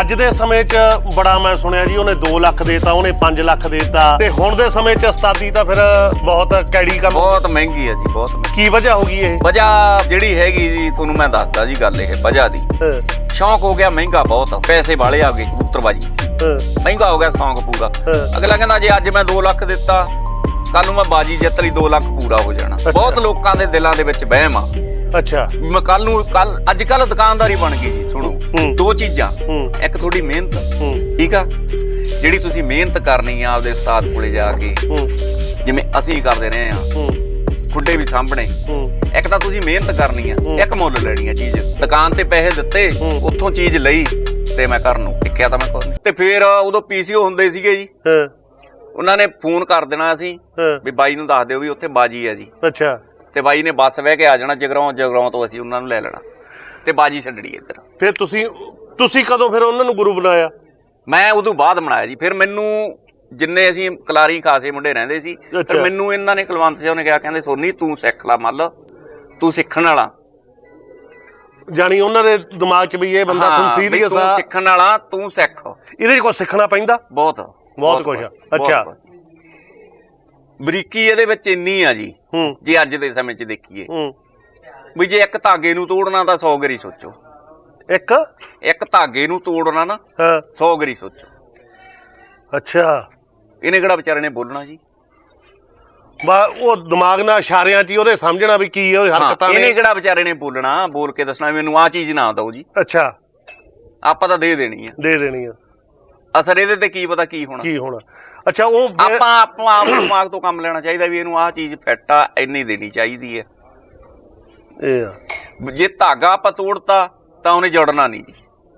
ਅੱਜ ਦੇ ਸਮੇਂ 'ਚ ਬੜਾ ਮੈਂ ਸੁਣਿਆ ਜੀ ਉਹਨੇ 2 ਲੱਖ ਦੇਤਾ ਉਹਨੇ 5 ਲੱਖ ਦੇਤਾ। ਤੇ ਹੁਣ ਦੇ ਸਮੇਂ 'ਚ ਉਸਤਾਦੀ ਤਾਂ ਫਿਰ ਬਹੁਤ ਕੈੜੀ ਕੰਮ ਬਹੁਤ ਮਹਿੰਗੀ ਹੈ ਜੀ ਬਹੁਤ ਮਹਿੰਗੀ। ਕੀ ਵਜ੍ਹਾ ਹੋ ਗਈ ਇਹ? ਵਜ੍ਹਾ ਜਿਹੜੀ ਹੈਗੀ ਜੀ ਤੁਹਾਨੂੰ ਮੈਂ ਦੱਸਦਾ ਜੀ ਗੱਲ ਇਹ ਵਜ੍ਹਾ ਦੀ। ਸ਼ੌਂਕ ਹੋ ਗਿਆ ਮਹਿੰਗਾ ਬਹੁਤ ਪੈਸੇ ਵਾਲੇ ਆ ਗਏ ਕਬੂਤਰਬਾਜੀ ਮਹਿੰਗਾ ਹੋ ਗਿਆ ਸ਼ੌਂਕ ਪੂਰਾ। ਹਾਂ। ਅਗਲਾ ਕਹਿੰਦਾ ਜੇ ਅੱਜ ਮੈਂ 2 ਲੱਖ ਦਿੱਤਾ ਕੱਲ ਨੂੰ ਮੈਂ ਬਾਜੀ ਜਿੱਤ ਲਈ 2 ਲੱਖ ਪੂਰਾ ਹੋ ਜਾਣਾ। ਬਹੁਤ ਲੋਕਾਂ ਦੇ ਦਿਲਾਂ ਦੇ ਵਿੱਚ ਵਹਿਮ ਆ। ਅੱਛਾ। ਮੈਂ ਕੱਲ ਨੂੰ ਕੱਲ ਅੱਜ ਕੱਲ ਦੁਕਾਨਦਾਰੀ ਬਣ ਗਈ ਜੀ ਸੁਣੋ। ਹੂੰ। ਦੋ ਚੀਜ਼ਾਂ। ਹੂੰ। ਇੱਕ ਤੁਹਾਡੀ ਮਿਹਨਤ। ਹੂੰ। ਠੀਕ ਆ? ਜਿਹੜੀ ਤੁਸੀਂ ਮਿਹਨਤ ਕਰਨੀ ਆ ਆਪਦੇ ਉਸਤਾਦ ਕੋਲੇ ਜਾ ਕੇ। ਹੂੰ। ਜਿਵੇਂ ਅਸੀਂ ਕਰਦੇ ਰਹੇ ਆ। ਹੂੰ। ਖੁੱਡੇ ਵੀ ਸਾਹਮਣੇ ਹੂੰ। ਇੱਕ ਤਾਂ ਤੁਸੀਂ ਮਿਹਨਤ ਕਰਨੀ ਆ। ਇੱਕ ਮੁੱਲ ਲੈਣੀ ਆ ਚੀਜ਼। ਦੁਕਾਨ ਤੇ ਪੈਸੇ ਦਿੱਤੇ ਹੂੰ। ਉੱਥੋਂ ਚੀਜ਼ ਲਈ ਤੇ ਮੈਂ ਕਰਨ ਨੂੰ ਸਿੱਖਿਆ ਤਾਂ ਮੈਂ ਨਹੀਂ ਤੇ ਫਿਰ ਉਦੋਂ ਪੀਸੀਓ ਹੁੰਦੇ ਸੀਗੇ ਜੀ। ਹਾਂ। ਉਹਨਾਂ ਨੇ ਫੋਨ ਕਰ ਦੇਣਾ ਹਾਂ। ਵੀ ਬਾਈ ਨੂੰ ਦੱਸ ਦਿਓ ਵੀ ਉੱਥੇ ਬਾਜੀ ਆ ਜੀ। ਅੱਛਾ। ਤੇ ਬਾਈ ਨੇ ਬੱਸ ਵਹਿ ਕੇ ਆ ਜਾਣਾ ਜਗਰਾਉਂ ਜਗਰਾਉਂ ਤੋਂ ਅਸੀਂ ਉਹਨਾਂ ਨੂੰ ਲੈ ਲੈਣਾ। ਤੇ ਬਾਜੀ ਛੱਡਣੀ ਇੱਧਰ। ਫਿਰ ਤੁਸੀਂ ਤੁਸੀਂ ਕਦੋਂ ਫਿਰ ਉਹਨਾਂ ਨੂੰ ਗੁਰੂ ਬਣਾਇਆ? ਮੈਂ ਉਦੋਂ ਬਾਅਦ ਬਣਾਇਆ ਜੀ। ਫਿਰ ਮੈਨੂੰ ਜਿੰਨੇ ਅਸੀਂ ਕਲਾਰੀ ਖਾਸੇ ਮੁੰਡੇ ਰਹਿੰਦੇ ਸੀ ਫਿਰ। ਮੈਨੂੰ ਇਹਨਾਂ ਨੇ ਕੁਲਵੰਤ ਸਿੰਘ ਨੇ ਕਿਹਾ ਕਹਿੰਦੇ ਸੋਨੀ ਤੂੰ ਸਿੱਖ ਲੈ ਮੱਲ। ਤੂੰ ਸਿੱਖਣ ਵਾਲਾ। ਜਾਣੀ ਉਹਨਾਂ ਦੇ ਦਿਮਾਗ 'ਚ ਵੀ ਇਹ ਬੰਦਾ ਸਿੰਸੀਰੀਅਸ ਤੂੰ ਆ ਸਿੱਖਣ ਵਾਲਾ ਤੂੰ ਸਿੱਖ। ਇਹਦੇ 'ਚ ਕੁਝ ਸਿੱਖਣਾ ਪੈਂਦਾ? ਬਹੁਤ। ਬਹੁਤ। ਬਹੁਤ ਅੱਛਾ। ਬਰੀਕੀ ਇਹਦੇ ਵਿੱਚ ਇੰਨੀ ਆ ਜੀ ਹੂੰ। ਜੇ ਅੱਜ ਦੇ ਸਮੇਂ 'ਚ ਦੇਖੀਏ। ਹੂੰ। ਵੀ ਜੇ ਇੱਕ ਧਾਗੇ ਨੂੰ ਤੋੜਨਾ ਤਾਂ 100 ਗਰੀ ਸੋਚੋ। ਇੱਕ? ਇੱਕ ਧਾਗੇ ਨੂੰ ਤੋੜਨਾ ਨਾ ਹਾਂ। 100 ਗਰੀ ਸੋਚੋ। ਅੱਛਾ। ਇਹਨੇ ਕਿਹੜਾ ਵਿਚਾਰੇ ਨੇ ਬੋਲਣਾ ਜੀ? ਬਾ ਉਹ ਦਿਮਾਗ ਨਾਲ ਇਸ਼ਾਰਿਆਂ 'ਚ ਹੀ ਉਹਦੇ ਸਮਝਣਾ ਵੀ ਕੀ ਉਹ ਹਾਂ ਹਰਕਤਾਂ ਇਹਨੇ ਨੇ। ਕਿਹੜਾ ਵਿਚਾਰੇ ਨੇ ਬੋਲਣਾ ਬੋਲ ਕੇ ਦੱਸਣਾ ਮੈਨੂੰ ਆਹ ਚੀਜ਼ ਨਾ ਦਿਓ ਜੀ। ਅੱਛਾ। ਆਪਾਂ ਤਾਂ ਦੇ ਦੇਣੀ ਆ। ਦੇ ਦੇਣੀ ਆ। ਅਸਰ ਇਹਦੇ ਤੇ ਕੀ ਪਤਾ ਕੀ ਹੋਣਾ? ਕੀ ਹੋਣਾ? ਅੱਛਾ ਉਹ ਆਪਾਂ ਆਪਾਂ ਆਪ ਦਿਮਾਗ ਤੋਂ ਕੰਮ ਲੈਣਾ ਚਾਹੀਦਾ ਵੀ ਇਹਨੂੰ ਆਹ ਚੀਜ਼ ਫਿੱਟ ਆ ਇੰਨੀ ਦੇਣੀ ਚਾਹੀਦੀ ਹੈ। ਇਹ ਆ। ਜੇ ਧਾਗਾ ਆਪਾਂ ਤੋੜਤਾ ਤਾਂ ਉਹਨੇ ਜੁੜਨਾ ਨਹੀਂ ਜੀ।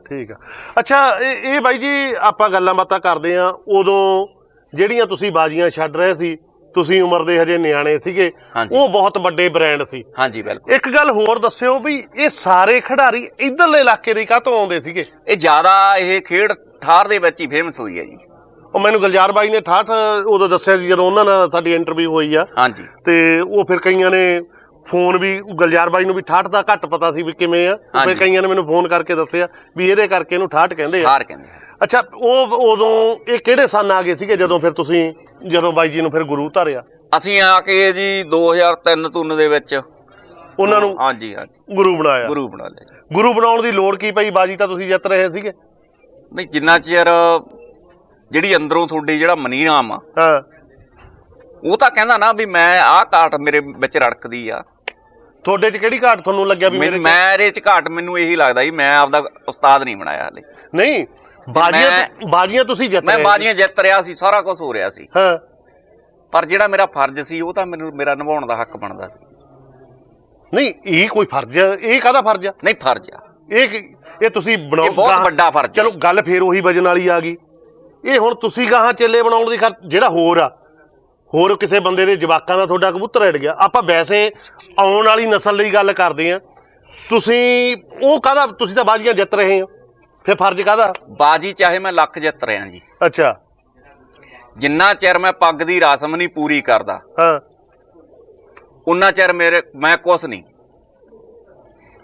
ਠੀਕ ਆ। ਅੱਛਾ ਇਹ ਇਹ ਬਾਈ ਜੀ ਆਪਾਂ ਗੱਲਾਂ ਬਾਤਾਂ ਕਰਦੇ ਆ ਉਦੋਂ ਜਿਹੜੀਆਂ ਤੁਸੀਂ ਬਾਜੀਆਂ ਛੱਡ ਰਹੇ ਸੀ ਤੁਸੀਂ ਉਮਰ ਦੇ ਹਜੇ ਨਿਆਣੇ ਸੀਗੇ। ਉਹ ਬਹੁਤ ਵੱਡੇ ਬ੍ਰਾਂਡ ਸੀ। ਹਾਂਜੀ ਬਿਲਕੁਲ। ਇੱਕ ਗੱਲ ਹੋਰ ਦੱਸਿਓ ਵੀ ਇਹ ਸਾਰੇ ਖਿਡਾਰੀ ਇਧਰਲੇ ਇਲਾਕੇ ਦੇ ਕਾਹਤੋਂ ਆਉਂਦੇ ਸੀਗੇ? ਇਹ ਜ਼ਿਆਦਾ ਇਹ ਖੇਡ ਠਾਰ ਦੇ ਵਿੱਚ ਹੀ ਫੇਮਸ ਹੋਈ ਹੈ ਜੀ। ਉਹ ਮੈਨੂੰ ਗੁਲਜ਼ਾਰ ਬਾਈ ਨੇ ਠਾਠ ਉਦੋਂ ਦੱਸਿਆ ਸੀ ਜਦੋਂ ਉਹਨਾਂ ਨਾਲ ਸਾਡੀ ਇੰਟਰਵਿਊ ਹੋਈ ਆ। ਹਾਂਜੀ। ਤੇ ਉਹ ਫਿਰ ਕਈਆਂ ਨੇ ਫੋਨ ਵੀ ਗੁਲਜ਼ਾਰ ਬਾਈ ਨੂੰ ਵੀ ਠਾਠ ਦਾ ਘੱਟ ਪਤਾ ਸੀ ਵੀ ਕਿਵੇਂ ਆ। ਫਿਰ। ਕਈਆਂ ਨੇ ਮੈਨੂੰ ਫੋਨ ਕਰਕੇ ਦੱਸਿਆ ਵੀ ਇਹਦੇ ਕਰਕੇ ਇਹਨੂੰ ਠਾਠ ਕਹਿੰਦੇ ਆ। ਠਾਰ ਕਹਿੰਦੇ ਆ। ਅੱਛਾ ਉਹ ਉਦੋਂ ਇਹ ਕਿਹੜੇ ਸਾਲ ਆ ਗਏ ਸੀਗੇ ਜਦੋਂ ਫਿਰ ਤੁਸੀਂ ਜਦੋਂ ਬਾਈ ਜੀ ਨੂੰ ਫਿਰ ਗੁਰੂ ਧਾਰਿਆ? ਅਸੀਂ ਆ ਕੇ ਜੀ 2003 ਤੁਨ ਦੇ ਵਿੱਚ ਉਹਨਾਂ ਨੂੰ ਹਾਂਜੀ ਹਾਂਜੀ। ਗੁਰੂ ਬਣਾਇਆ। ਗੁਰੂ ਬਣਾ ਲਿਆ ਜੀ। ਗੁਰੂ ਬਣਾਉਣ ਦੀ ਲੋੜ ਕੀ ਪਈ? ਬਾਜੀ ਤਾਂ ਤੁਸੀਂ ਜਿੱਤ ਰਹੇ ਸੀਗੇ। ਨਹੀਂ ਜਿੰਨਾ ਚਿਰ ਜਿਹੜੀ ਅੰਦਰੋਂ ਤੁਹਾਡੀ ਜਿਹੜਾ ਮਨੀਰਾਮ ਆ ਹਾਂ। ਉਹ ਤਾਂ ਕਹਿੰਦਾ ਨਾ ਵੀ ਮੈਂ ਆਹ ਕਾਟ ਮੇਰੇ ਵਿੱਚ ਰੜਕਦੀ ਆ। ਤੁਹਾਡੇ 'ਚ ਕਿਹੜੀ ਘਾਟ ਤੁਹਾਨੂੰ ਲੱਗਿਆ ਵੀ ਮੇਰੇ 'ਚ? ਮੈਂ ਇਹਦੇ ਚ ਘਾਟ ਮੈਨੂੰ ਇਹੀ ਲੱਗਦਾ ਜੀ ਮੈਂ ਆਪਦਾ ਉਸਤਾਦ ਨਹੀਂ ਬਣਾਇਆ ਹਲੇ। ਨਹੀਂ ਬਾਜੀਆਂ ਮੈਂ- ਬਾਜੀਆਂ ਤੁਸੀਂ ਜਿੱਤ ਮੈਂ ਰਹੇ। ਬਾਜੀਆਂ ਜਿੱਤ ਰਿਹਾ ਸੀ ਸਾਰਾ ਕੁਝ ਹੋ ਰਿਹਾ ਸੀ। ਹਾਂ। ਪਰ ਜਿਹੜਾ ਮੇਰਾ ਫਰਜ਼ ਸੀ ਉਹ ਤਾਂ ਮੈਨੂੰ ਮੇਰਾ ਨਿਭਾਉਣ ਦਾ ਹੱਕ ਬਣਦਾ ਸੀ। ਨਹੀਂ ਇਹ ਕੋਈ ਫਰਜ਼ ਆ? ਇਹ ਕਾਹਦਾ ਫਰਜ਼ ਆ? ਨਹੀਂ ਫਰਜ਼ ਆ। ਇਹ ਕੀ- ਇਹ ਤੁਸੀਂ ਬਣਾਓ ਇਹ ਬਹੁਤ ਗਾਹਾਂ- ਵੱਡਾ ਫਰਜ਼ ਹੈ। ਚਲੋ ਗੱਲ ਫੇਰ ਉਹੀ ਵਜਨ ਵਾਲੀ ਆ ਗਈ। ਇਹ ਹੁਣ ਤੁਸੀਂ ਗਾਹਾਂ ਚੇਲੇ ਬਣਾਉਣ ਦੀ ਖਰ ਜਿਹੜਾ ਹੋਰ ਆ। ਹੋਰ ਕਿਸੇ ਬੰਦੇ ਦੇ ਜਵਾਕਾਂ ਦਾ ਤੁਹਾਡਾ ਕਬੂਤਰ ਅੜ ਗਿਆ। ਆਪਾਂ ਵੈਸੇ ਆਉਣ ਵਾਲੀ ਨਸਲ ਲਈ ਗੱਲ ਕਰਦੇ ਆ। ਤੁਸੀਂ ਉਹ ਕਾਹਦਾ ਤੁਸੀਂ ਤਾਂ ਬਾਜੀਆਂ ਜਿੱਤ ਰਹੇ ਹੋ ਫਿਰ ਫਰਜ਼ ਕਾਹਦਾ? ਬਾਜੀ ਚਾਹੇ ਮੈਂ ਲੱਖ ਜਿੱਤ ਰਿਹਾ ਜੀ। ਅੱਛਾ। ਜਿੰਨਾ ਚਿਰ ਮੈਂ ਪੱਗ ਦੀ ਰਸਮ ਨਹੀਂ ਪੂਰੀ ਕਰਦਾ ਹਾਂ। ਉਨਾ ਚਿਰ ਮੇਰੇ ਮੈਂ ਕੁਛ ਨਹੀਂ।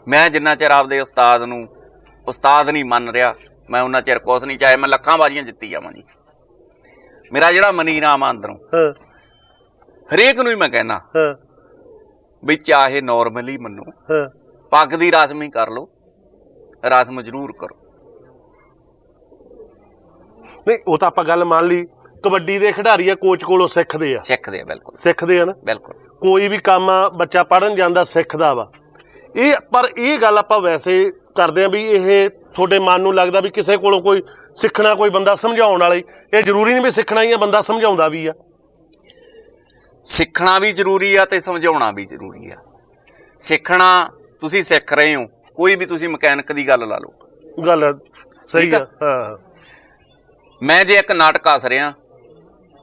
ਮੈਂ ਜਿੰਨਾ ਚਿਰ ਆਪਦੇ ਉਸਤਾਦ ਨੂੰ ਉਸਤਾਦ ਨਹੀਂ ਮੰਨ ਰਿਹਾ ਮੈਂ ਉਨਾ ਚਿਰ ਕੁਛ ਨਹੀਂ ਚਾਹੇ ਮੈਂ ਲੱਖਾਂ ਬਾਜੀਆਂ ਜਿੱਤੀ ਜਾਵਾਂ ਜੀ। ਮੇਰਾ ਜਿਹੜਾ ਮਨੀ ਨਾਮ ਆ ਅੰਦਰੋਂ ਹਾਂ। ਹਰੇਕ ਨੂੰ ਹੀ ਮੈਂ ਕਹਿਣਾ ਹਾਂ। ਵੀ ਚਾਹੇ ਨਾਰਮਲੀ ਮੰਨੋ ਹਾਂ। ਪੱਗ ਦੀ ਰਸਮ ਹੀ ਕਰ ਲਓ ਰਸਮ ਜ਼ਰੂਰ ਕਰੋ। ਨਹੀਂ ਉਹ ਤਾਂ ਆਪਾਂ ਗੱਲ ਮੰਨ ਲਈ ਕਬੱਡੀ ਦੇ ਖਿਡਾਰੀ ਆ ਕੋਚ ਕੋਲੋਂ ਸਿੱਖਦੇ ਆ। ਸਿੱਖਦੇ ਆ ਬਿਲਕੁਲ। ਸਿੱਖਦੇ ਆ ਨਾ? ਬਿਲਕੁਲ। ਕੋਈ ਵੀ ਕੰਮ ਆ ਬੱਚਾ ਪੜਨ ਜਾਂਦਾ ਸਿੱਖਦਾ ਵਾ। ਇਹ ਪਰ ਇਹ ਗੱਲ ਆਪਾਂ ਵੈਸੇ ਕਰਦੇ ਆ ਵੀ ਇਹ ਤੁਹਾਡੇ ਮਨ ਨੂੰ ਲੱਗਦਾ ਵੀ ਕਿਸੇ ਕੋਲੋਂ ਕੋਈ ਸਿੱਖਣਾ ਕੋਈ ਬੰਦਾ ਸਮਝਾਉਣ ਵਾਲਾ। ਇਹ ਜ਼ਰੂਰੀ ਨਹੀਂ ਵੀ ਸਿੱਖਣਾ ਹੀ ਆ ਬੰਦਾ ਸਮਝਾਉਂਦਾ ਵੀ ਆ। ਸਿੱਖਣਾ ਵੀ ਜ਼ਰੂਰੀ ਆ ਤੇ ਸਮਝਾਉਣਾ ਵੀ ਜ਼ਰੂਰੀ ਆ। ਸਿੱਖਣਾ ਤੁਸੀਂ ਸਿੱਖ ਰਹੇ ਹੋ ਕੋਈ ਵੀ ਤੁਸੀਂ ਮਕੈਨਿਕ ਦੀ ਗੱਲ ਲਾ ਲਓ। ਗੱਲ ਸਹੀ ਆ। ਹਾਂ। ਮੈਂ ਜੇ ਇੱਕ ਨਾਟਕ ਹੱਸ ਰਿਹਾ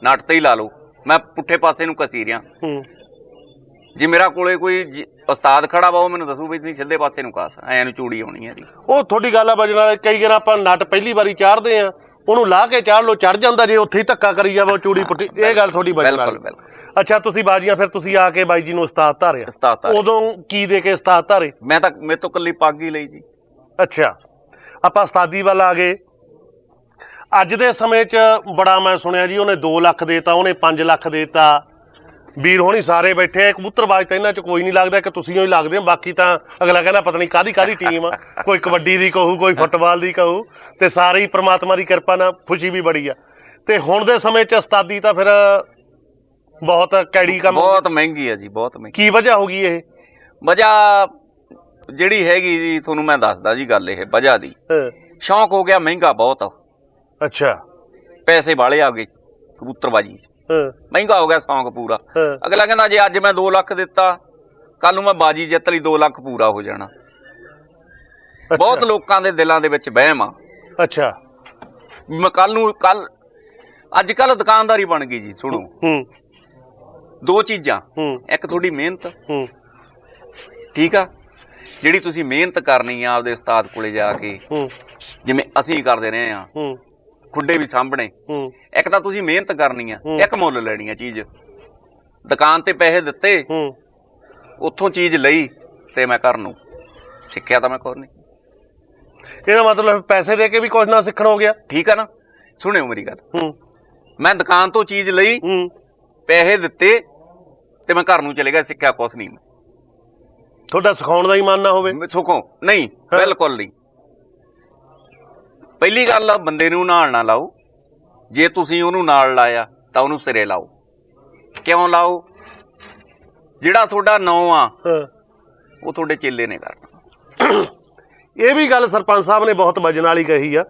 ਨਟ ਤੇ ਹੀ ਲਾ ਲਓ ਮੈਂ ਪੁੱਠੇ ਪਾਸੇ ਨੂੰ ਕਸੀ ਰਿਹਾ। ਹੂੰ। ਜੇ ਮੇਰਾ ਕੋਲੇ ਕੋਈ ਜ- ਉਸਤਾਦ ਖੜਾ ਵਾ ਉਹ ਮੈਨੂੰ ਦੱਸੂ ਵੀ ਨਹੀਂ ਸਿੱਧੇ ਪਾਸੇ ਨੂੰ ਕਾਸ ਐ ਨੂੰ ਚੂੜੀ ਆਉਣੀ ਹੈ ਜੀ। ਉਹ ਤੁਹਾਡੀ ਗੱਲ ਆ ਵਜਣ ਵਾਲੇ ਕਈ ਵਾਰ ਆਪਾਂ ਨਟ ਪਹਿਲੀ ਵਾਰੀ ਚਾੜਦੇ ਆ ਉਹਨੂੰ ਲਾ ਕੇ ਚਾੜ ਲੋ ਚੜ ਜਾਂਦਾ ਜੇ ਉੱਥੇ ਹੀ ਧੱਕਾ ਕਰੀ ਜਾਵੇ ਉਹ ਚੂੜੀ ਪੁੱਟੀ ਇਹ ਗੱਲ ਤੁਹਾਡੀ ਵਜਣ ਬਿਲਕੁਲ, ਵਾਲੀ ਬਿਲਕੁਲ। ਅੱਛਾ ਤੁਸੀਂ ਬਾਜੀਆਂ ਫਿਰ ਤੁਸੀਂ ਆ ਕੇ ਬਾਈ ਜੀ ਨੂੰ ਉਸਤਾਦ ਧਾਰਿਆ। ਉਸਤਾਦ ਧਾਰਿਆ। ਉਦੋਂ ਕੀ ਦੇ ਕੇ ਉਸਤਾਦ ਧਾਰੇ? ਮੈਂ ਤਾਂ ਮੇਰੇ ਤੋਂ ਕੱਲੀ ਪੱਗ ਹੀ ਲਈ ਜੀ। ਅੱਛਾ ਆਪਾਂ ਉਸਤਾਦੀ ਵੱਲ ਆ ਗਏ। ਅੱਜ ਦੇ ਸਮੇਂ 'ਚ ਬੜਾ ਮੈਂ ਸੁਣਿਆ ਜੀ ਉਹਨੇ 2 ਲੱਖ ਦੇਤਾ ਉਹਨੇ 5 ਲੱਖ ਦੇਤਾ। ਵੀਰ ਹੋਣੀ ਸਾਰੇ ਬੈਠੇ ਆ ਕਬੂਤਰਬਾਜ਼ ਤਾਂ ਇਹਨਾਂ 'ਚ ਕੋਈ ਨਹੀਂ ਲੱਗਦਾ ਕਿ ਤੁਸੀਂ ਹੀ ਲੱਗਦੇ ਹੋ ਬਾਕੀ ਤਾਂ ਅਗਲਾ ਕਹਿੰਦਾ ਪਤਾ ਨਹੀਂ ਕਾਦੀ ਕਾਦੀ ਟੀਮ ਆ ਕੋਈ ਕਬੱਡੀ ਦੀ ਕਹੂ ਕੋਈ ਫੁੱਟਬਾਲ ਦੀ ਕਹੂ ਤੇ ਸਾਰੇ ਹੀ ਪ੍ਰਮਾਤਮਾ ਦੀ ਕਿਰਪਾ ਨਾਲ ਖੁਸ਼ੀ ਵੀ ਬੜੀ ਆ। ਤੇ ਹੁਣ ਦੇ ਸਮੇਂ 'ਚ ਉਸਤਾਦੀ ਤਾਂ ਫਿਰ ਬਹੁਤ ਕੈੜੀ ਕੰਮ ਬਹੁਤ ਮਹਿੰਗੀ ਹੈ ਜੀ ਬਹੁਤ ਮਹਿੰਗੀ। ਕੀ ਵਜ੍ਹਾ ਹੋ ਗਈ ਇਹ? ਵਜ੍ਹਾ ਜਿਹੜੀ ਹੈਗੀ ਜੀ ਤੁਹਾਨੂੰ ਮੈਂ ਦੱਸਦਾ ਜੀ ਗੱਲ ਇਹ ਵਜ੍ਹਾ ਦੀ। ਸ਼ੌਂਕ ਹੋ ਗਿਆ ਮਹਿੰਗਾ ਬਹੁਤ ਅੱਛਾ। ਪੈਸੇ ਵਾਲੇ ਆ ਗਏ ਕਬੂਤਰਬਾਜੀ 'ਚ। ਹਾਂ, ਮਹਿੰਗਾ ਹੋ ਗਿਆ ਸ਼ੌਂਕ ਪੂਰਾ। ਹਾਂ। ਅਗਲਾ ਕਹਿੰਦਾ ਜੇ ਅੱਜ ਮੈਂ 2 ਲੱਖ ਦਿੱਤਾ ਕੱਲ ਨੂੰ ਮੈਂ ਬਾਜੀ ਜਿੱਤ ਲਈ 2 ਲੱਖ ਪੂਰਾ ਹੋ ਜਾਣਾ। ਅੱਛਾ, ਬਹੁਤ ਲੋਕਾਂ ਦੇ ਦਿਲਾਂ ਦੇ ਵਿੱਚ ਵਹਿਮ ਆ। ਅੱਛਾ। ਵੀ ਮੈਂ ਕੱਲ ਨੂੰ ਕੱਲ ਅੱਜ ਕੱਲ ਦੁਕਾਨਦਾਰੀ ਬਣ ਗਈ ਜੀ ਸੁਣੋ। ਹੂੰ। ਦੋ ਚੀਜ਼ਾਂ। ਹੂੰ। ਇੱਕ ਤੁਹਾਡੀ ਮਿਹਨਤ। ਹੂੰ। ਠੀਕ ਆ? ਜਿਹੜੀ ਤੁਸੀਂ ਮਿਹਨਤ ਕਰਨੀ ਆ ਆਪਦੇ ਉਸਤਾਦ ਕੋਲੇ ਜਾ ਕੇ। ਹੂੰ। ਜਿਵੇਂ ਅਸੀਂ ਕਰਦੇ ਰਹੇ ਆ। ਹੂੰ। ਖੁੱਡੇ ਵੀ ਸਾਹਮਣੇ ਹੂੰ। ਇੱਕ ਤਾਂ ਤੁਸੀਂ ਮਿਹਨਤ ਕਰਨੀ ਆ। ਇੱਕ ਮੁੱਲ ਲੈਣੀ ਆ ਚੀਜ਼। ਦੁਕਾਨ ਤੇ ਪੈਸੇ ਦਿੱਤੇ ਹੂੰ। ਉੱਥੋਂ ਚੀਜ਼ ਲਈ ਤੇ ਮੈਂ ਘਰ ਨੂੰ। ਸਿੱਖਿਆ ਤਾਂ ਮੈਂ ਕੋਈ ਨਹੀਂ। ਇਹਦਾ ਮਤਲਬ ਪੈਸੇ ਦੇ ਕੇ ਵੀ ਕੁਝ ਨਾ ਸਿੱਖਣ ਹੋ ਗਿਆ। ਠੀਕ ਆ ਨਾ? ਸੁਣਿਓ ਮੇਰੀ ਗੱਲ। ਹੂੰ। ਮੈਂ ਦੁਕਾਨ ਤੋਂ ਚੀਜ਼ ਲਈ ਹੂੰ। ਪੈਸੇ ਦਿੱਤੇ ਤੇ ਮੈਂ ਘਰ ਨੂੰ ਚਲੇ ਗਿਆ ਸਿੱਖਿਆ ਕੁਛ ਨਹੀਂ ਤੁਹਾਡਾ ਸਿਖਾਉਣ ਦਾ ਹੀ ਮਨ ਨਾ ਹੋਵੇ। ਸੁਖੋ ਨਹੀਂ। ਬਿਲਕੁਲ ਨਹੀਂ। ਪਹਿਲੀ ਗੱਲ ਆ ਬੰਦੇ ਨੂੰ ਨਾਲ ਨਾ ਲਾਓ। ਜੇ ਤੁਸੀਂ ਉਹਨੂੰ ਨਾਲ ਲਾਇਆ ਤਾਂ ਉਹਨੂੰ ਸਿਰੇ ਲਾਓ। ਕਿਉਂ ਲਾਓ? ਜਿਹੜਾ ਤੁਹਾਡਾ ਨਾਂ ਆ ਹਾਂ। ਉਹ ਤੁਹਾਡੇ ਚੇਲੇ ਨੇ ਕਰਨਾ। ਇਹ ਵੀ ਗੱਲ ਸਰਪੰਚ ਸਾਹਿਬ ਨੇ ਬਹੁਤ ਵਜਨ ਵਾਲੀ ਕਹੀ ਆ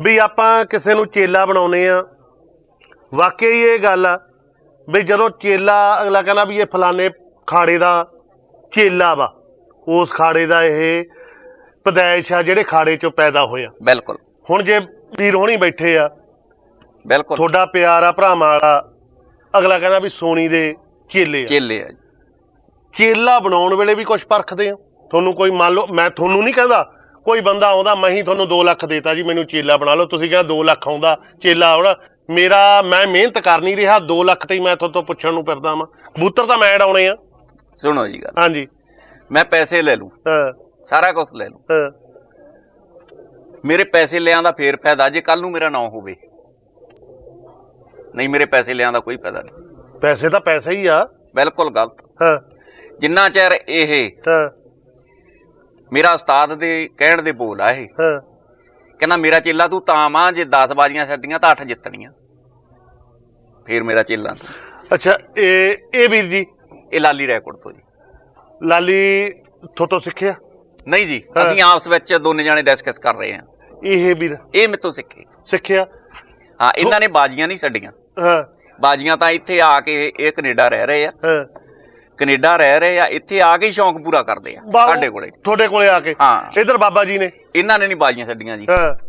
ਵੀ ਆਪਾਂ ਕਿਸੇ ਨੂੰ ਚੇਲਾ ਬਣਾਉਨੇ ਆ। ਵਾਕਈ ਇਹ ਗੱਲ ਆ ਵੀ ਜਦੋਂ ਚੇਲਾ ਅਗਲਾ ਕਹਿੰਦਾ ਵੀ ਇਹ ਫਲਾਣੇ ਖਾੜੇ ਦਾ ਚੇਲਾ ਵਾ ਉਸ ਖਾੜੇ ਦਾ ਇਹ ਪਦੈਸ਼ ਆ ਜਿਹੜੇ ਖਾੜੇ ਚੋਂ ਪੈਦਾ ਹੋਇਆ ਬਿਲਕੁਲ। ਹੁਣ ਜੇ ਵੀਰ ਹੋਣੀ ਬੈਠੇ ਆ ਬਿਲਕੁਲ। ਤੁਹਾਡਾ ਪਿਆਰ ਆ ਭਰਾਵਾਂ ਵਾਲਾ ਅਗਲਾ ਕਹਿੰਦਾ ਵੀ ਸੋਨੀ ਦੇ ਚੇਲੇ ਆ। ਚੇਲੇ ਆ। ਚੇਲਾ ਬਣਾਉਣ ਵੇਲੇ ਵੀ ਕੁਝ ਪਰਖਦੇ ਆ। ਤੁਹਾਨੂੰ ਕੋਈ ਮੰਨ ਲਓ ਮੈਂ ਤੁਹਾਨੂੰ ਨਹੀਂ ਕਹਿੰਦਾ ਕੋਈ ਬੰਦਾ ਆਉਂਦਾ ਮੈਂ ਹੀ ਤੁਹਾਨੂੰ 2 ਲੱਖ ਦੇਤਾ ਜੀ ਮੈਨੂੰ ਚੇਲਾ ਬਣਾ ਲਓ ਤੁਸੀਂ ਕਹਿੰਦਾ 2 ਲੱਖ ਆਉਂਦਾ ਚੇਲਾ ਆਉਣਾ। ਮੇਰਾ ਮੈਂ ਮਿਹਨਤ ਕਰ ਨਹੀਂ ਰਿਹਾ 2 ਲੱਖ ਤੇ ਹੀ ਮੈਂ ਤੁਹਾਡੇ ਤੋਂ ਪੁੱਛਣ ਨੂੰ ਫਿਰਦਾ ਵਾਂ। ਕਬੂਤਰ ਤਾਂ ਮੈਂ ਡਾਉਣੇ ਆ। ਸੁਣੋ ਜੀ ਗੱਲ। ਹਾਂਜੀ। ਮੈਂ ਪੈਸੇ ਲੈ ਲੂੰ। ਹਾਂ। ਸਾਰਾ ਕੁਝ ਲੈ ਲੂੰ ਹਾਂ। ਮੇਰੇ ਪੈਸੇ ਲਿਆਂ ਦਾ ਫੇਰ ਫਾਇਦਾ ਜੇ ਕੱਲ ਨੂੰ ਮੇਰਾ ਨਾਂ ਹੋਵੇ। ਨਹੀਂ ਮੇਰੇ ਪੈਸੇ ਲਿਆਂ ਦਾ ਕੋਈ ਫਾਇਦਾ ਨਹੀਂ। ਪੈਸੇ ਤਾਂ ਪੈਸੇ ਹੀ ਆ। ਬਿਲਕੁਲ ਗਲਤ। ਹਾਂ। ਜਿੰਨਾ ਚਿਰ ਇਹ ਹਾਂ। ਮੇਰਾ ਉਸਤਾਦ ਦੇ ਕਹਿਣ ਦੇ ਬੋਲ ਆ ਇਹ। ਹਾਂ। ਕਹਿੰਦਾ ਮੇਰਾ ਚੇਲਾ ਤੂੰ ਤਾਂ ਮਾਂ ਜੇ 10 ਬਾਜੀਆਂ ਛੱਡੀਆਂ ਤਾਂ 8 ਜਿੱਤਣੀਆਂ। ਫੇਰ ਮੇਰਾ ਚੇਲਾ ਤੂੰ। ਅੱਛਾ ਇਹ ਇਹ ਵੀਰ ਜੀ? ਇਹ ਲਾਲੀ ਰੈਕੋਰਡ ਤੋਂ ਜੀ। ਲਾਲੀ ਥੋਤੋਂ ਸਿੱਖਿਆ? ਨਹੀਂ ਜੀ। ਅਸੀਂ ਆਪਸ ਵਿੱਚ ਦੋਨੇ ਜਾਣੇ ਡਿਸਕਸ ਕਰ ਰਹੇ ਹਾਂ। ਇਹ ਵੀਰ ਇਹ ਮੇਤੋਂ ਸਿੱਖੇ। ਸਿੱਖਿਆ? ਹਾਂ ਇਹਨਾਂ ਨੇ ਬਾਜੀਆਂ ਨਹੀਂ ਛੱਡੀਆਂ। ਹਾਂ। ਬਾਜੀਆਂ ਤਾਂ ਇੱਥੇ ਆ ਕੇ ਇਹ ਕੈਨੇਡਾ ਰਹਿ ਰਹੇ ਆ। ਹਾਂ। ਕੈਨੇਡਾ ਰਹਿ ਰਹੇ ਆ ਇੱਥੇ ਆ ਕੇ ਹੀ ਸ਼ੌਂਕ ਪੂਰਾ ਕਰਦੇ ਆ ਸਾਡੇ ਕੋਲੇ। ਤੁਹਾਡੇ ਕੋਲੇ ਆ ਕੇ। ਹਾਂ। ਇਧਰ ਬਾਬਾ ਜੀ ਨੇ। ਇਹਨਾਂ ਨੇ ਨਹੀਂ ਬਾਜੀਆਂ ਛੱਡੀਆਂ ਜੀ। ਹਾਂ।